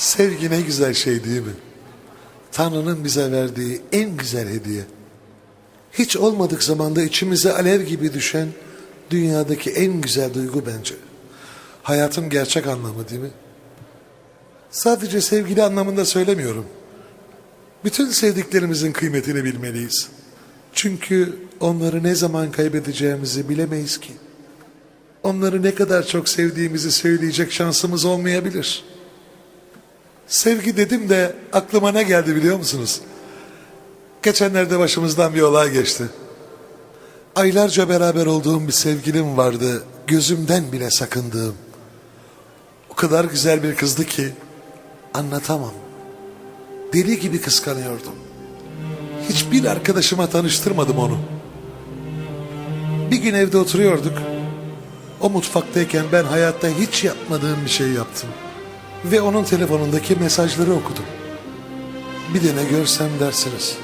Sevgi ne güzel şey değil mi? Tanrı'nın bize verdiği en güzel hediye. Hiç olmadık zamanda içimize alev gibi düşen dünyadaki en güzel duygu bence. Hayatın gerçek anlamı değil mi? Sadece sevgili anlamında söylemiyorum. Bütün sevdiklerimizin kıymetini bilmeliyiz. Çünkü onları ne zaman kaybedeceğimizi bilemeyiz ki. Onları ne kadar çok sevdiğimizi söyleyecek şansımız olmayabilir. Sevgi dedim de aklıma ne geldi biliyor musunuz? Geçenlerde başımızdan bir olay geçti. Aylarca beraber olduğum bir sevgilim vardı. Gözümden bile sakındığım. O kadar güzel bir kızdı ki anlatamam. Deli gibi kıskanıyordum. Hiçbir arkadaşıma tanıştırmadım onu. Bir gün evde oturuyorduk. O mutfaktayken ben hayatta hiç yapmadığım bir şey yaptım. Ve onun telefonundaki mesajları okudum. Bir de ne görsem dersiniz.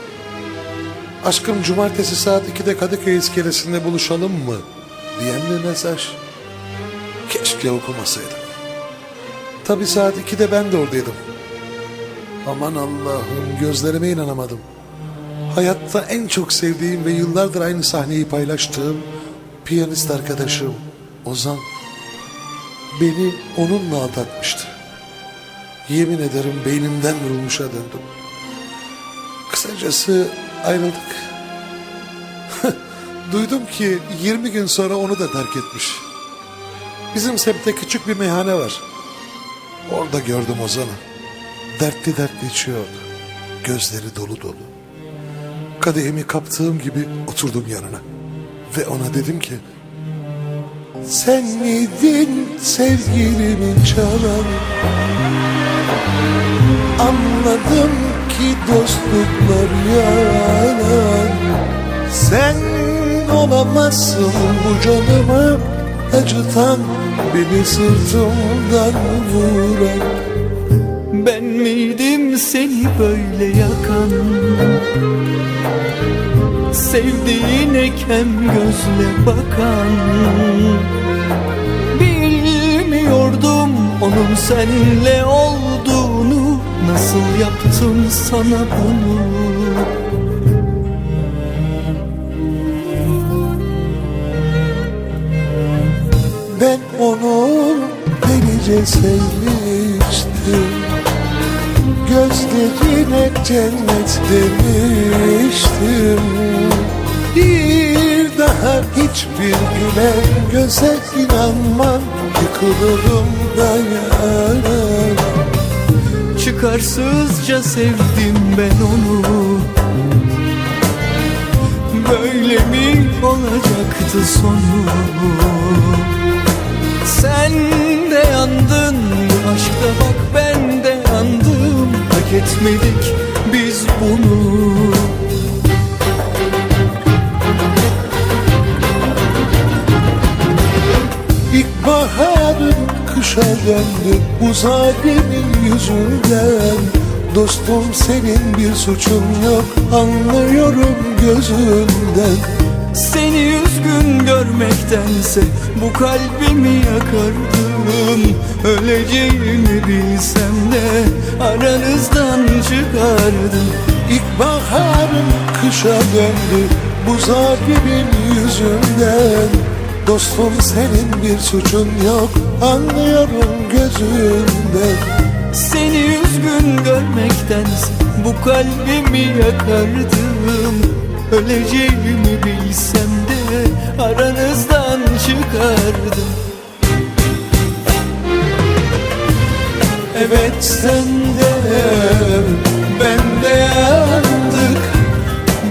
Aşkım cumartesi saat 2'de Kadıköy iskelesinde buluşalım mı? Diyen bir mesaj. Keşke okumasaydım. Tabi saat 2'de ben de oradaydım. Aman Allah'ım gözlerime inanamadım. Hayatta en çok sevdiğim ve yıllardır aynı sahneyi paylaştığım piyanist arkadaşım Ozan beni onunla aldatmıştı. Yemin ederim beynimden vurulmuşa döndüm. Kısacası ayrıldık. Duydum ki 20 gün sonra onu da terk etmiş. Bizim semtte küçük bir meyhane var. Orada gördüm Ozan'ı. Dertli dertli içiyordu. Gözleri dolu dolu. Kadehimi kaptığım gibi oturdum yanına. Ve ona dedim ki... Sen miydin sevgilimin çalan? Anladım ki dostluklar yalan. Sen olamazsın bu canımı acıtan Beni sırtımdan vuran. Ben miydim seni böyle yakan? Sevdiğine kem gözle bakan. Bilmiyordum onun senle olduğunu Nasıl yaptım sana bunu? Ben onu delice sevmiştim. Gözlerine cennet demiştim. Bir daha hiçbir gülen göze inanmam. Yıkılırım dayanamam Çıkarsızca sevdim ben onu. Böyle mi olacaktı sonu? Sen de yandın aşkta bak ben de yandım. Hak etmedik biz bunu kışa döndü bu zalimin yüzünden. Dostum senin bir suçun yok anlıyorum gözünden. Seni üzgün görmektense bu kalbimi yakardım Öleceğimi bilsem de aranızdan çıkardım. İlkbaharın kışa döndü bu zalimin yüzünden Dostum senin bir suçun yok. Anlıyorum gözünden Seni üzgün görmektense bu kalbimi yakardım. Öleceğimi bilsem de aranızdan çıkardım. Evet sen de ben de yandık.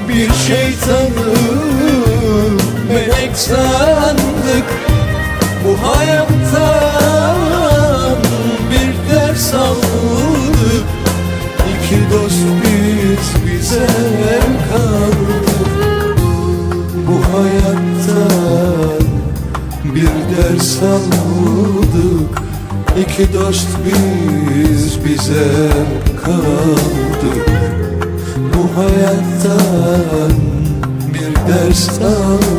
Bir şeytanı melek sandık Bu hayattan bir ders aldık İki dost biz bize kaldık Bu hayattan bir ders aldık İki dost biz bize kaldık. Bu hayattan bir ders aldık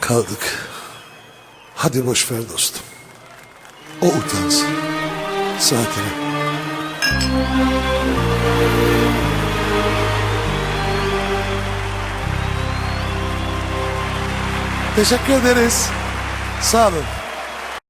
kaldık. Hadi boş ver dostum. O utansın. Saatine. Teşekkür ederiz. Sağ olun.